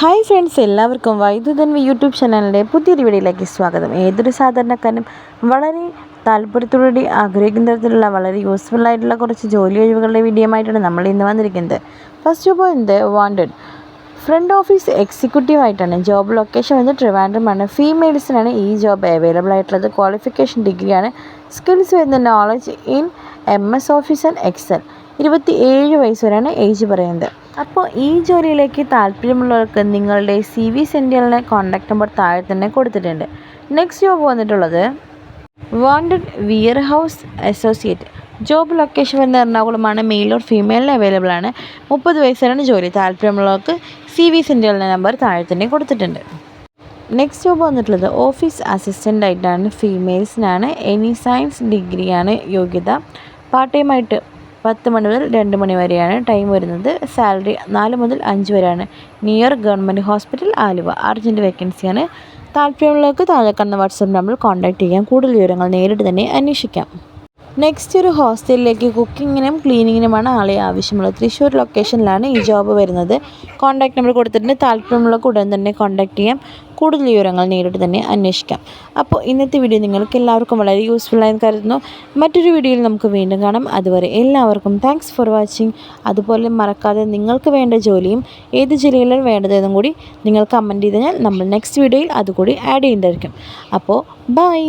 Hi friends എല്ലാവർക്കും വൈദ്യുതൻ YouTube ചാനലിന്റെ പുതിയൊരു വീഡിയോയിലേക്ക് സ്വാഗതം. ഏതൊരു സാധാരണക്കാരനും വളരെ താല്പര്യത്തോടുകൂടി ആഗ്രഹിക്കുന്ന തരത്തിലുള്ള വളരെ യൂസ്ഫുൾ ആയിട്ടുള്ള കുറച്ച് ജോലി ഒഴിവുകളുടെ വീഡിയോ ആയിട്ടാണ് നമ്മൾ ഇന്ന് വന്നിരിക്കുന്നത്. First of all wanted front office executive ആയിട്ടാണ് ജോബ് ലൊക്കേഷൻ വന്ന് ട്രിവാൻഡ്രമാണ്. ഫീമെയിൽസിനാണ് ഈ ജോബ് അവൈലബിൾ ആയിട്ടുള്ളത്. ക്വാളിഫിക്കേഷൻ ഡിഗ്രിയാണ് സ്കിൽസ് വരുന്ന knowledge in M S officer excel ഇരുപത്തി ഏഴ് വയസ്സ് വരെയാണ് ഏജ് പറയുന്നത്. അപ്പോൾ ഈ ജോലിയിലേക്ക് താല്പര്യമുള്ളവർക്ക് നിങ്ങളുടെ സി വി സെന്റിയലിനെ കോൺടാക്ട് നമ്പർ താഴെ തന്നെ കൊടുത്തിട്ടുണ്ട്. നെക്സ്റ്റ് ജോബ് വന്നിട്ടുള്ളത് wanted warehouse associate job location വരുന്ന എറണാകുളമാണ്. മെയിൽ ഓർ ഫീമെയിലിന് അവൈലബിൾ ആണ്. മുപ്പത് വയസ്സാണ് ജോലി. താല്പര്യമുള്ളവർക്ക് സി വി സെന്റിയലിന്റെ നമ്പർ താഴെ തന്നെ കൊടുത്തിട്ടുണ്ട്. നെക്സ്റ്റ് ജോബ് വന്നിട്ടുള്ളത് ഓഫീസ് അസിസ്റ്റന്റ് ആയിട്ടാണ്. ഫീമെയിൽസിനാണ് എനി സയൻസ് ഡിഗ്രിയാണ് യോഗ്യത പാർട്ട് ടൈം ആയിട്ട് പത്ത് മണി മുതൽ രണ്ട് മണി വരെയാണ് ടൈം വരുന്നത്. സാലറി നാല് മുതൽ അഞ്ച് വരെയാണ്. Near government hospital Aluva. Urgent വേക്കൻസിയാണ് താല്പര്യമുള്ളവർക്ക് താഴെ കാണുന്ന വാട്സപ്പ് നമ്പറിൽ കോൺടാക്റ്റ് ചെയ്യാം. കൂടുതൽ വിവരങ്ങൾ നേരിട്ട് തന്നെ അന്വേഷിക്കാം. നെക്സ്റ്റ് ഒരു ഹോസ്റ്റലിലേക്ക് കുക്കിങ്ങിനും ക്ലീനിങ്ങിനുമാണ് ആളെ ആവശ്യമുള്ളത്. തൃശ്ശൂർ ലൊക്കേഷനിലാണ് ഈ ജോബ് വരുന്നത്. കോൺടാക്ട് നമ്പർ കൊടുത്തിട്ടുണ്ട്. താല്പര്യമുള്ള ഉടൻ തന്നെ കോൺടാക്ട് ചെയ്യാം. കൂടുതൽ വിവരങ്ങൾ നേരിട്ട് തന്നെ അന്വേഷിക്കാം. അപ്പോൾ ഇന്നത്തെ വീഡിയോ നിങ്ങൾക്ക് എല്ലാവർക്കും വളരെ യൂസ്ഫുൾ ആയെന്ന് കരുതുന്നു. മറ്റൊരു വീഡിയോയിൽ നമുക്ക് വീണ്ടും കാണാം. അതുവരെ എല്ലാവർക്കും താങ്ക്സ് ഫോർ വാച്ചിങ് അതുപോലെ മറക്കാതെ നിങ്ങൾക്ക് വേണ്ട ജോലിയും ഏത് ജില്ലയിലാണ് വേണ്ടതെന്നും കൂടി നിങ്ങൾ കമന്റ് ചെയ്ത് കഴിഞ്ഞാൽ നമ്മൾ നെക്സ്റ്റ് വീഡിയോയിൽ അതുകൂടി ആഡ് ചെയ്യേണ്ടതായിരിക്കും അപ്പോൾ ബൈ